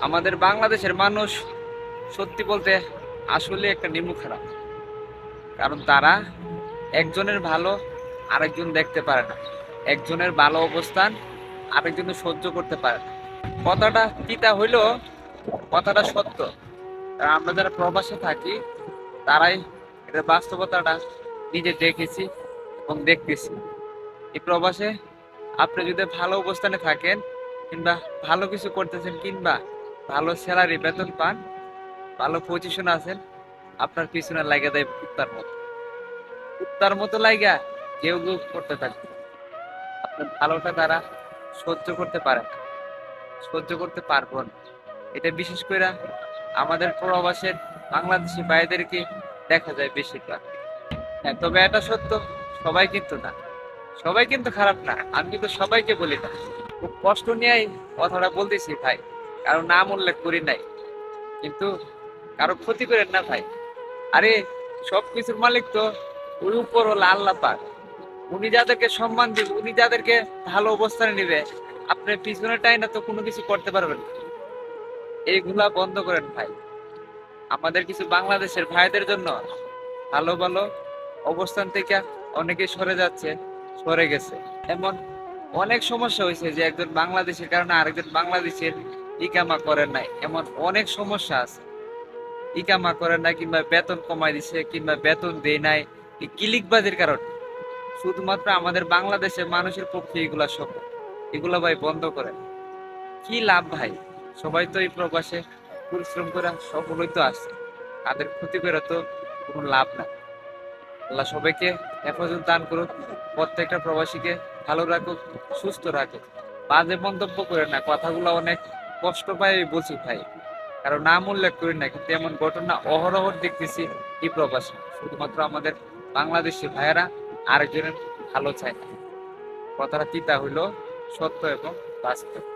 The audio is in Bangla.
আমাদের বাংলাদেশের মানুষ সত্যি বলতে আসলে একটা নিমু খারাপ। কারণ তারা একজনের ভালো আরেকজন দেখতে পারে না। একজনের ভালো অবস্থান আরেকজনের সহ্য করতে পারে না। কথাটা তিতা হইল কথাটা সত্য। আমরা যারা প্রবাসে থাকি, তারাই এটার বাস্তবতাটা নিজে দেখেছি এবং দেখতেছি। এই প্রবাসে আপনি যদি ভালো অবস্থানে থাকেন কিংবা ভালো কিছু করতেছেন কিংবা ভালো স্যালারি বেতন পান, ভালো পজিশন আছেন, আপনার পিছনে লাগে দেয় কুত্তার মতো। কুত্তার মতো লাইগা কেউ কেউ করতে থাকবে আপনার ভালোটা তারা সহ্য করতে পারে না। সহ্য করতে পারব না। এটা বিশেষ করে আমাদের প্রবাসের বাংলাদেশি ভাইদেরকে দেখা যায় বেশিরভাগ। হ্যাঁ তবে এটা সত্য, সবাই কিন্তু না। সবাই কিন্তু খারাপ না। আমি কিন্তু সবাইকে বলি না। খুব কষ্ট নিয়েই কথাটা বলতেছি ভাই। কারও নাম উল্লেখ করি নাই, কিন্তু কারও ক্ষতি করেন না ভাই। আরে সব কিছুর মালিক তো ওই উপর হলো আল্লাহ পাক। উনি যাদেরকে সম্মান দিবে, উনি যাদেরকে ভালো অবস্থানে নিবে, আপনি পিছনে টাই না তো কোনো কিছু করতে পারবেন। এইগুলা বন্ধ করেন ভাই। আমাদের কিছু বাংলাদেশের ভাইদের জন্য ভালো ভালো অবস্থান থেকে অনেকে সরে যাচ্ছে, সরে গেছে। এমন অনেক সমস্যা হয়েছে যে একজন বাংলাদেশের কারণে আরেকজন বাংলাদেশের ইকামা করেন নাই। এমন অনেক সমস্যা আছে। ইকামা করেন না কিংবা বেতন কমাই দিছে কিংবা বেতন দেয় নাই কিলিকবাজির কারণে। শুধুমাত্র আমাদের বাংলাদেশে মানুষের পক্ষে এগুলা সব এগুলা ভাই বন্ধ করেন। কি লাভ ভাই? সবাই তো এই প্রবাসে পরিশ্রম করে সফলই তো আসছে তাদের ক্ষতি করে তো কোনো লাভ নাই। আল্লাহ সবাইকে হেফাজত দান করুক, প্রত্যেকটা প্রবাসীকে ভালো রাখুক, সুস্থ রাখুক। বাজে মন্তব্য করে না, কথাগুলো অনেক কষ্ট পাই বলছি ভাই। কারণ নাম উল্লেখ করি না কিন্তু এমন ঘটনা অহরহ দেখতেছি এই প্রবাসী। শুধুমাত্র আমাদের বাংলাদেশি ভাইয়েরা আরেকজনের ভালো চায় না। কথাটা তিতা হইল সত্য এবং বাস্তব।